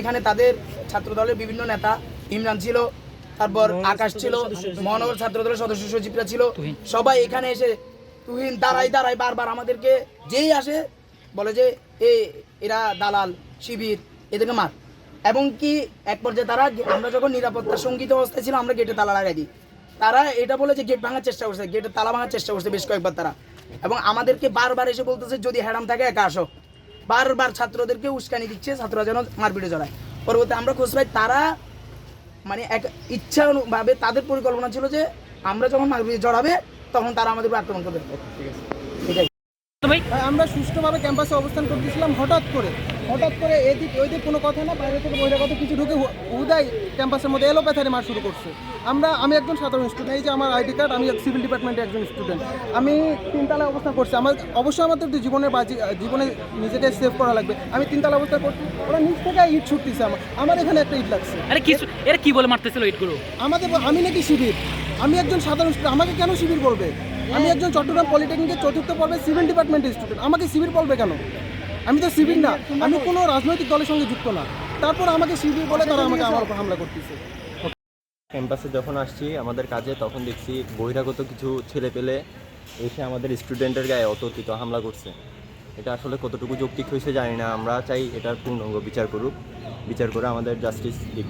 এখানে তাদের ছাত্র দলের বিভিন্ন নেতা ইমরান ছিল তারপর আকাশ ছিল মহানগর ছাত্র দলের সদস্য সচিবরা ছিল। সবাই এখানে এসে তুহিন দাঁড়াই দাঁড়াই বারবার আমাদেরকে যেই আসে বলে যে এ এরা দালাল শিবির এদেরকে মার। এবং কি এক পর্যায়ে তারা আমরা যখন নিরাপত্তা সংগীত অবস্থায় ছিল আমরা গেটে তালা লাগাই দিই। তারা এটা বলে যে গেট ভাঙার চেষ্টা করছে গেটে তালা ভাঙার চেষ্টা করছে বেশ কয়েকবার তারা। এবং আমাদেরকে বারবার এসে বলতেছে যদি হ্যাডাম থাকে একা আসো। বারবার ছাত্রদেরকে উস্কানি দিচ্ছে, ছাত্ররা যেন মারপিটে জড়ায়। পরবর্তী আমরা খোঁজ পাই, তারা মানে এক ইচ্ছা ভাবে তাদের পরিকল্পনা ছিল যে আমরা যখন মারপিটে জড়াবে, তখন তারা আমাদের আক্রমণ করবে। ঠিক আছে? আমরা সুষ্ঠুভাবে ক্যাম্পাসে অবস্থান করতেছিলাম হঠাৎ করে। হঠাৎ করে এদিক ওইদিক কোনো কথা না বাইরে থেকে বহিরাগত কিছু ঢুকে হুদাই ক্যাম্পাসের মধ্যে এলোপ্যাথারি মার শুরু করছে। আমরা আমি একজন সাধারণ স্টুডেন্ট এই যে আমার আইডি কার্ড আমি সিভিল ডিপার্টমেন্টের একজন স্টুডেন্ট আমি তিনতলায় অবস্থান করছি। আমার অবশ্যই আমাদের তো জীবনের বাজি জীবনে নিজেকে সেভ করা লাগবে। আমি তিনতলা অবস্থান করছি। ওরা নিজ থেকে ইট ছুটতেছে আমার। আমার এখানে একটা ইট লাগছে। আরে কি এরা কি বলে মারতেছিল ইটগুলো? আমাদের আমি নাকি শিবির। আমি একজন সাধারণ স্টুডেন্ট আমাকে কেন শিবির বলবে? আমি একজন চট্টগ্রাম পলিটেকনিকের চতুর্থ পর্বে সিভিল ডিপার্টমেন্টের স্টুডেন্ট আমাকে শিবির বলবে কেন? আমি তো শিবির না। আমি কোনো রাজনৈতিক দলের সঙ্গে যুক্ত না। তারপর আমাকে শিবির বলে তারা আমাকে আমার উপর হামলা করতেছে। ক্যাম্পাসে যখন আসছি আমাদের কাজে, তখন দেখছি বহিরাগত কিছু ছেলে পেলে এসে আমাদের স্টুডেন্টের গায়ে অতর্কিত হামলা করছে। এটা আসলে কতটুকু যৌক্তিক হয়েছে জানি না। আমরা চাই এটার পূর্ণাঙ্গ বিচার করুক। বিচার করে আমাদের জাস্টিস দিক।